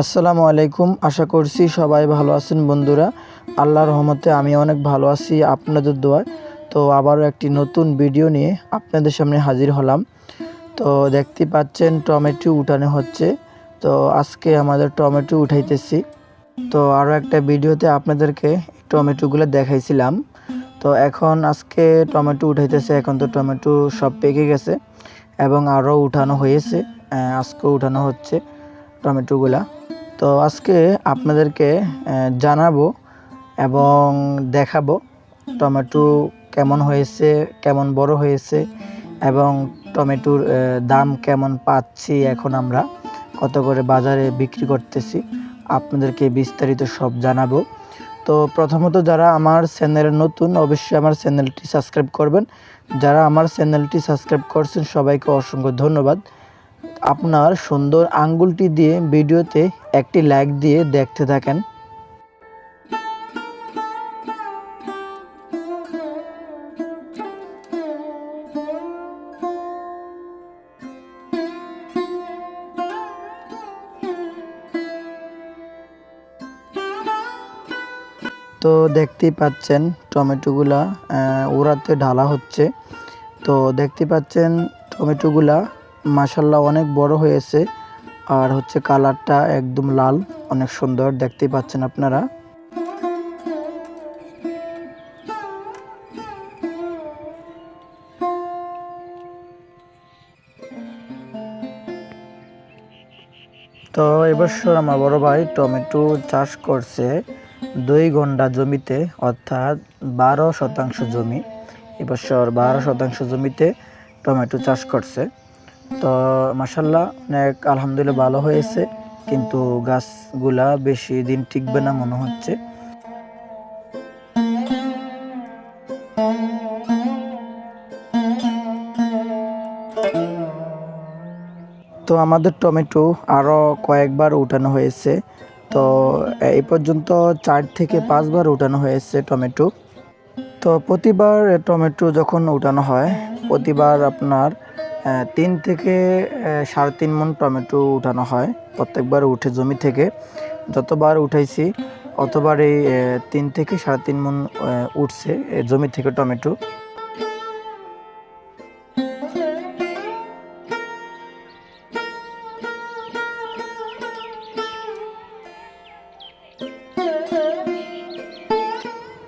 আসসালামু আলাইকুম। আশা করছি সবাই ভালো আছেন বন্ধুরা। আল্লাহর রহমতে আমি অনেক ভালো আছি আপনাদের দোয়ায়। তো আবারও একটি নতুন ভিডিও নিয়ে আপনাদের সামনে হাজির হলাম। তো দেখতে পাচ্ছেন টমেটো উঠানো হচ্ছে। তো আজকে আমাদের টমেটো উঠাইতেছি। তো আরও একটা ভিডিওতে আপনাদেরকে টমেটোগুলো দেখাইছিলাম। তো এখন আজকে টমেটো উঠাইতেছে। এখন তো টমেটো সব পেকে গেছে এবং আরও উঠানো হয়েছে। আহ, আজকেও উঠানো হচ্ছে টমেটোগুলা। তো আজকে আপনাদেরকে জানাব এবং দেখাবো টমেটো কেমন হয়েছে, কেমন বড় হয়েছে এবং টমেটোর দাম কেমন পাচ্ছি এখন আমরা, কত করে বাজারে বিক্রি করতেছি আপনাদেরকে বিস্তারিত সব জানাব। তো প্রথমত যারা আমার চ্যানেলে নতুন, অবশ্যই আমার চ্যানেলটি সাবস্ক্রাইব করবেন। যারা আমার চ্যানেলটি সাবস্ক্রাইব করছেন, সবাইকে অসংখ্য ধন্যবাদ। আপনার সুন্দর আঙ্গুলটি দিয়ে ভিডিওতে একটি লাইক দিয়ে দেখতে থাকেন। তো দেখতেই পাচ্ছেন টমেটোগুলা উড়াতে ঢালা হচ্ছে। তো দেখতে পাচ্ছেন টমেটোগুলা মাসাল্লাহ অনেক বড় হয়েছে। আর হচ্ছে কালারটা একদম লাল, অনেক সুন্দর, দেখতেই পাচ্ছেন আপনারা। তো এবছর আমার বড় ভাই, টমেটো চাষ করছে দুই ঘণ্টা জমিতে, অর্থাৎ বারো শতাংশ জমি। এবছর বারো শতাংশ জমিতে টমেটো চাষ করছে। তো মাসাল্লাহ অনেক আলহামদুলিল্লাহ ভালো হয়েছে, কিন্তু গাছগুলা বেশি দিন টিকবে না মনে হচ্ছে। তো আমাদের টমেটো আরও কয়েকবার উঠানো হয়েছে। তো এই পর্যন্ত চার থেকে পাঁচবার উঠানো হয়েছে টমেটো। তো প্রতিবার টমেটো যখন উঠানো হয়, প্রতিবার আপনার তিন থেকে সাড়ে তিন মন টমেটো উঠানো হয় প্রত্যেকবার উঠে জমি থেকে। যতবার উঠাইছি অতবার এই তিন থেকে সাড়ে তিন মন উঠছে জমি থেকে টমেটো।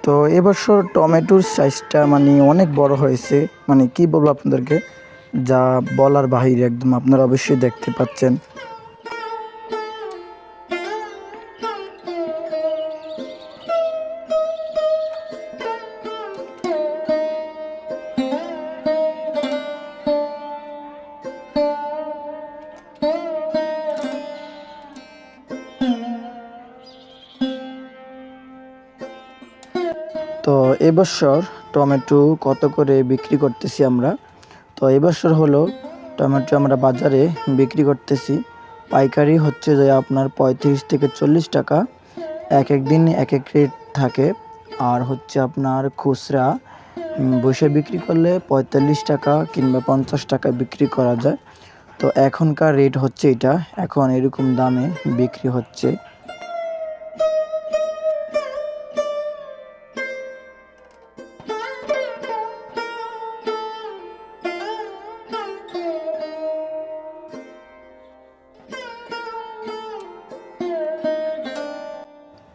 তো এবছর টমেটোর সাইজটা মানে অনেক বড় হয়েছে। মানে কি বলব আপনাদেরকে? যা বলার বাহিরে একদম আপনারা অবশ্যই দেখতে পাচ্ছেন। তো এবছর টমেটো কত করে বিক্রি করতেছি আমরা? তো এবছর হলো টমেটো আমরা বাজারে বিক্রি করতেছি। পাইকারি হচ্ছে যে আপনার পঁয়ত্রিশ থেকে চল্লিশ টাকা। এক এক দিন এক এক রেট থাকে। আর হচ্ছে আপনার খুচরা বসে বিক্রি করলে পঁয়তাল্লিশ টাকা কিংবা পঞ্চাশ টাকা বিক্রি করা যায়। তো এখনকার রেট হচ্ছে এটা। এখন এরকম দামে বিক্রি হচ্ছে।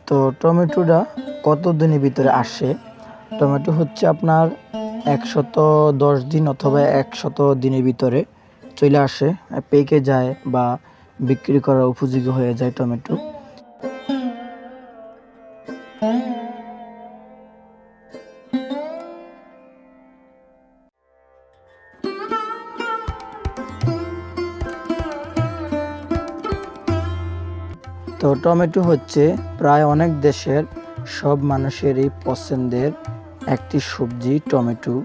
তো টমেটোটা কত দিনের ভিতরে আসে? টমেটো হচ্ছে আপনার একশত দশ দিন অথবা একশত দিনের ভিতরে চলে আসে, পেকে যায় বা বিক্রি করার উপযোগী হয়ে যায় টমেটো। তো টমেটো হচ্ছে প্রায় অনেক দেশের সব মানুষেরই পছন্দের একটি সবজি টমেটো।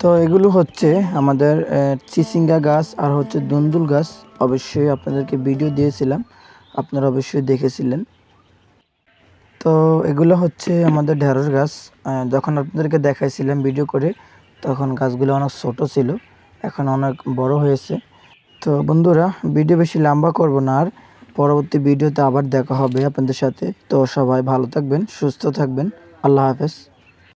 তো এগুলো হচ্ছে আমাদের চিচিঙ্গা গাছ আর হচ্ছে দুন্দুল গাছ। অবশ্যই আপনাদেরকে ভিডিও দিয়েছিলাম। আপনারা অবশ্যই দেখেছিলেন। তো এগুলো হচ্ছে আমাদের ঢেঁড়স গাছ। যখন আপনাদেরকে দেখাইছিলাম ভিডিও করে, তখন গাছগুলো অনেক ছোট ছিল, এখন অনেক বড় হয়েছে। তো বন্ধুরা ভিডিও বেশি লম্বা করব না আর, পরবর্তী ভিডিওতে আবার দেখা হবে আপনাদের সাথে। তো সবাই ভালো থাকবেন, সুস্থ থাকবেন। আল্লাহ হাফেজ।